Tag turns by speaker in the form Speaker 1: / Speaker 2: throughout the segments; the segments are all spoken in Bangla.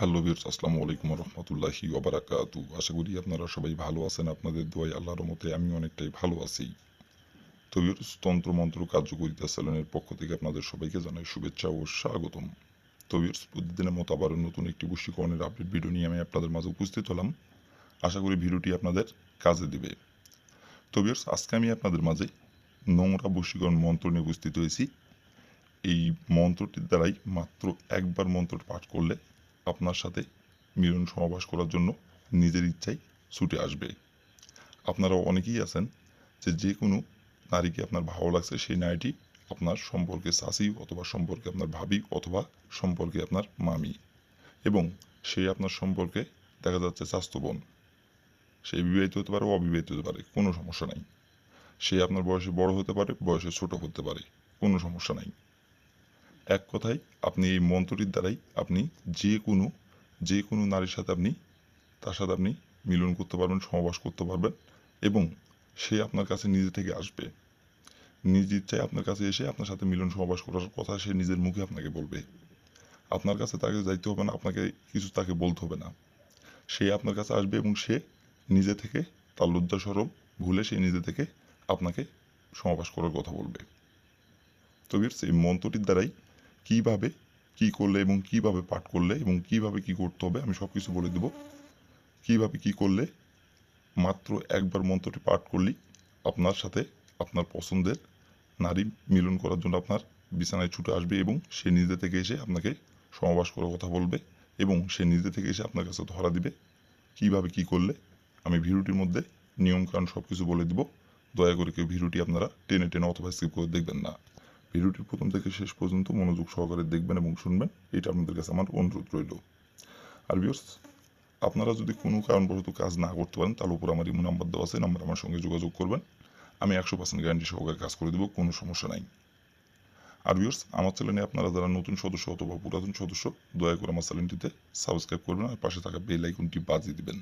Speaker 1: হ্যালো বিয়ার্স আসসালামু আলাইকুম রহমতুল্লাহি ওবারাকাতু আশা করি আপনারা সবাই ভালো আছেন, আপনাদের দোয়াই আল্লাহর মতে আমি অনেকটাই ভালো আছি। তো বিয়ার্স তন্ত্র মন্ত্র কার্যকরিতা স্যালনের পক্ষ থেকে আপনাদের সবাইকে জানাই শুভেচ্ছা ও স্বাগতম। তো বিয়ার্স প্রতিদিনের মতো আবার নতুন একটি বশীকরণের আপডেট ভিডিও নিয়ে আমি আপনাদের মাঝে উপস্থিত হলাম। আশা করি ভিডিওটি আপনাদের কাজে দিবে। তো বিয়ার্স আজকে আমি আপনাদের মাঝে নোংরা বশীকরণ মন্ত্র নিয়ে উপস্থিত হয়েছি। এই মন্ত্রটির দ্বারাই মাত্র একবার মন্ত্র পাঠ করলে আপনার সাথে মিলন সমাবাস করার জন্য নিজের ইচ্ছায় ছুটে আসবে। আপনারা অনেকেই আছেন যে যে কোনো নারীকে আপনার ভালো লাগছে সেই নারীটি আপনার সম্পর্কে শাসি অথবা সম্পর্কে আপনার ভাবি অথবা সম্পর্কে আপনার মামি এবং সে আপনার সম্পর্কে দেখা যাচ্ছে স্বাস্থ্য বোন। সে বিবাহিত হতে পারে, অবিবাহিত হতে পারে, কোনো সমস্যা নাই। সে আপনার বয়সে বড় হতে পারে, বয়সে ছোট হতে পারে, কোনো সমস্যা নাই। এক কথায় আপনি এই মন্ত্রটির দ্বারাই আপনি যে কোনো যে কোনো নারীর সাথে আপনি, তার সাথে আপনি মিলন করতে পারবেন, সমাবাস করতে পারবেন এবং সে আপনার কাছে নিজে থেকে আসবে। নিজ ইচ্ছায় আপনার কাছে এসে আপনার সাথে মিলন সমাবাস করার কথা সে নিজের মুখে আপনাকে বলবে। আপনার কাছে তাকে যাইতে হবে না, আপনাকে কিছু তাকে বলতে হবে না। সে আপনার কাছে আসবে এবং সে নিজে থেকে তার লজ্জা ভুলে সে নিজে থেকে আপনাকে সমাবাস করার কথা বলবে। তো এই মন্ত্রটির দ্বারাই কীভাবে কি করলে এবং কীভাবে পাঠ করলে এবং কীভাবে কি করতে হবে, আমি সব কিছু বলে দেব। কীভাবে কি করলে মাত্র একবার মন্ত্রটি পাঠ করলেই আপনার সাথে আপনার পছন্দের নারী মিলন করার জন্য আপনার বিছানায় ছুটে আসবে এবং সে নিজে থেকে এসে আপনাকে সমাবাস করার কথা বলবে এবং সে নিজে থেকে এসে আপনার কাছে ধরা দিবে। কীভাবে কি করলে, আমি ভিডিওটির মধ্যে নিয়মকানুন সব কিছু বলে দিব। দয়া করে কেউ ভিডিওটি আপনারা টেনে টেনে অথবা স্কিপ করে দেখবেন না। ভিডিওটির প্রথম থেকে শেষ পর্যন্ত মনোযোগ সহকারে দেখবেন এবং শুনবেন, এটা আপনাদের কাছে আমার অনুরোধ রইল। আর ভিউয়ার্স আপনারা যদি কোনো কারণবশত কাজ না করতে পারেন তার উপর আমার ইমো নাম্বার দেওয়া আছে, নাম্বার আমার সঙ্গে যোগাযোগ করবেন। আমি একশো পার্সেন্ট গ্যারান্টি সহকারে কাজ করে দেবো, কোনো সমস্যা নাই। আর ভিউয়ার্স আমার চ্যানেলে আপনারা যারা নতুন সদস্য অথবা পুরাতন সদস্য, দয়া করে আমার চ্যানেলটিতে সাবস্ক্রাইব করবেন আর পাশে থাকা বেল আইকনটি বাজিয়ে দিবেন,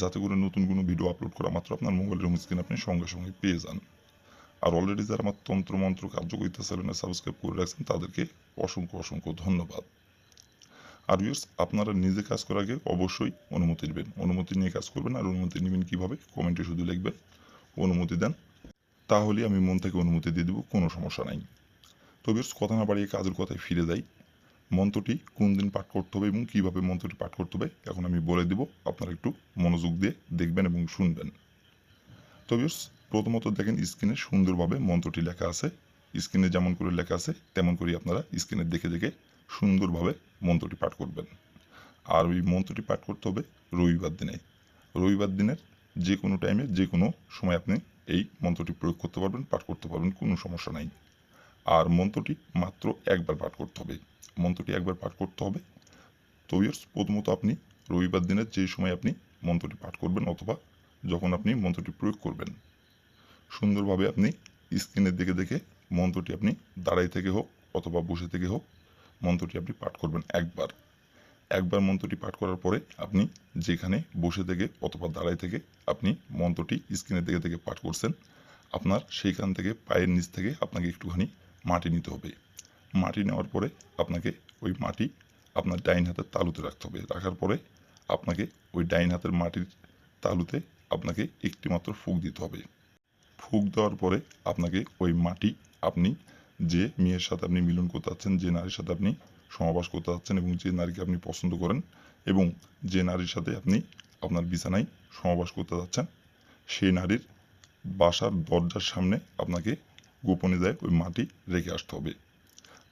Speaker 1: যাতে করে নতুন কোনো ভিডিও আপলোড করা মাত্র আপনার মোবাইলের হোম স্ক্রিন আপনি সঙ্গে সঙ্গে পেয়ে যান। আর অলরেডি যারা আমার তন্ত্র মন্ত্র কার্যকরিতা চ্যানেলে সাবস্ক্রাইব করে রাখছেন তাদেরকে অসংখ্য অসংখ্য ধন্যবাদ। আর ভিউয়ার্স আপনারা নিজে কাজ করার আগে অবশ্যই অনুমতি নেবেন। অনুমতি নিয়ে কাজ করবেন আর অনুমতি নেবেন কীভাবে? কমেন্টে শুধু লিখবেন, অনুমতি দেন। তাহলে আমি মন থেকে অনুমতি দিয়ে দেবো, কোনো সমস্যা নাই। তো ভিউয়ার্স কথা না বাড়িয়ে কাজের কথায় ফিরে যাই। মন্ত্রটি কোন দিন পাঠ করতে হবে এবং কীভাবে মন্ত্রটি পাঠ করতে হবে, এখন আমি বলে দেব। আপনারা একটু মনোযোগ দিয়ে দেখবেন এবং শুনবেন। তো ভিউয়ার্স প্রথমত দেখেন স্ক্রিনে সুন্দরভাবে মন্ত্রটি লেখা আছে। স্ক্রিনে যেমন করে লেখা আছে, তেমন করেই আপনারা স্ক্রিনে দেখে দেখে সুন্দরভাবে মন্ত্রটি পাঠ করবেন। আর ওই মন্ত্রটি পাঠ করতে হবে রবিবার দিনে। রবিবার দিনের যে কোনো টাইমে যে কোনো সময় আপনি এই মন্ত্রটি প্রয়োগ করতে পারবেন, পাঠ করতে পারবেন, কোনো সমস্যা নাই। আর মন্ত্রটি মাত্র একবার পাঠ করতে হবে। মন্ত্রটি একবার পাঠ করতে হবে। তো প্রথমত আপনি রবিবার দিনের যে সময় আপনি মন্ত্রটি পাঠ করবেন অথবা যখন আপনি মন্ত্রটি প্রয়োগ করবেন সুন্দরভাবে আপনি স্ক্রিনের দিকে দেখে মন্ত্রটি আপনি দাঁড়াই থেকে হোক অথবা বসে থেকে হোক মন্ত্রটি আপনি পাঠ করবেন একবার। একবার মন্ত্রটি পাঠ করার পরে আপনি যেখানে বসে থেকে অথবা দাঁড়াই থেকে আপনি মন্ত্রটি স্ক্রিনের দিকে থেকে পাঠ করছেন, আপনার সেইখান থেকে পায়ের নিচ থেকে আপনাকে একটুখানি মাটি নিতে হবে। মাটি নেওয়ার পরে আপনাকে ওই মাটি আপনার ডাইন হাতের তালুতে রাখতে হবে। রাখার পরে আপনাকে ওই ডাইন হাতের মাটির তালুতে আপনাকে একটি মাত্র ফুক দিতে হবে। ফুক দেওয়ার পরে আপনাকে ওই মাটি আপনি যে মেয়ের সাথে আপনি মিলন করতে যাচ্ছেন, যে নারীর সাথে আপনি সমাবাস করতে যাচ্ছেন এবং যে নারীকে আপনি পছন্দ করেন এবং যে নারীর সাথে আপনি আপনার বিছানায় সমাবাস করতে যাচ্ছেন, সেই নারীর বাসার দরজার সামনে আপনাকে গোপনে দেয় ওই মাটি রেখে আসতে হবে।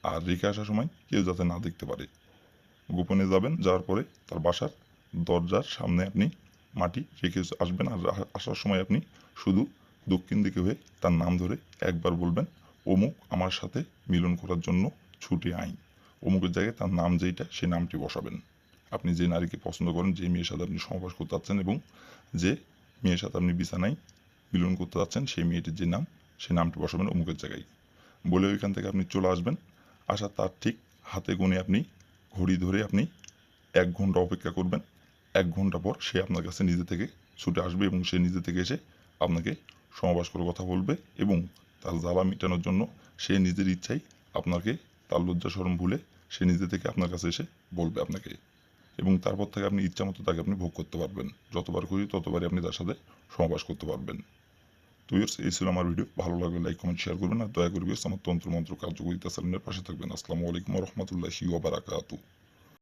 Speaker 1: আর রেখে আসার সময় কেউ যাতে না দেখতে পারে। গোপনে যাবেন, যাওয়ার পরে তার বাসার দরজার সামনে আপনি মাটি রেখে আসবেন আর আসার সময় আপনি শুধু দক্ষিণ দিকে হয়ে তার নাম ধরে একবার বলবেন, অমুক আমার সাথে মিলন করার জন্য ছুটে আইন। অমুকের জায়গায় তার নাম যেইটা সেই নামটি বসাবেন। আপনি যে নারীকে পছন্দ করেন, যে মেয়ের সাথে আপনি সমাবাস করতে যাচ্ছেন এবং যে মেয়ের সাথে আপনি বিছানায় মিলন করতে যাচ্ছেন, সেই মেয়েটির যে নাম সেই নামটি বসাবেন অমুকের জায়গায়। বলে ওইখান থেকে আপনি চলে আসবেন। আসার তার ঠিক হাতে গুনে আপনি ঘড়ি ধরে আপনি এক ঘণ্টা অপেক্ষা করবেন। এক ঘণ্টা পর সে আপনার কাছে নিজে থেকে ছুটে আসবে এবং সে নিজে থেকে এসে আপনাকে সমাবাস করে কথা বলবে এবং তার জ্বালা মেটানোর জন্য সে নিজের ইচ্ছাই আপনাকে তার লজ্জা সরম ভুলে সে নিজে থেকে আপনার কাছে এসে বলবে আপনাকে। এবং তারপর থেকে আপনি ইচ্ছা মতো তাকে আপনি ভোগ করতে পারবেন। যতবার খুশি ততবারই আপনি তার সাথে সমাবাস করতে পারবেন। তো ভিউয়ার্স এই ছিল আমার ভিডিও ভালো লাগলে লাইক কমেন্ট শেয়ার করবেন। আর দয়া করে আমার তন্ত্র মন্ত্র কার্যকরিতা চ্যানেলের পাশে থাকবেন। আসসালামু আলাইকুম রহমতুল্লাহি ওবারাকাতু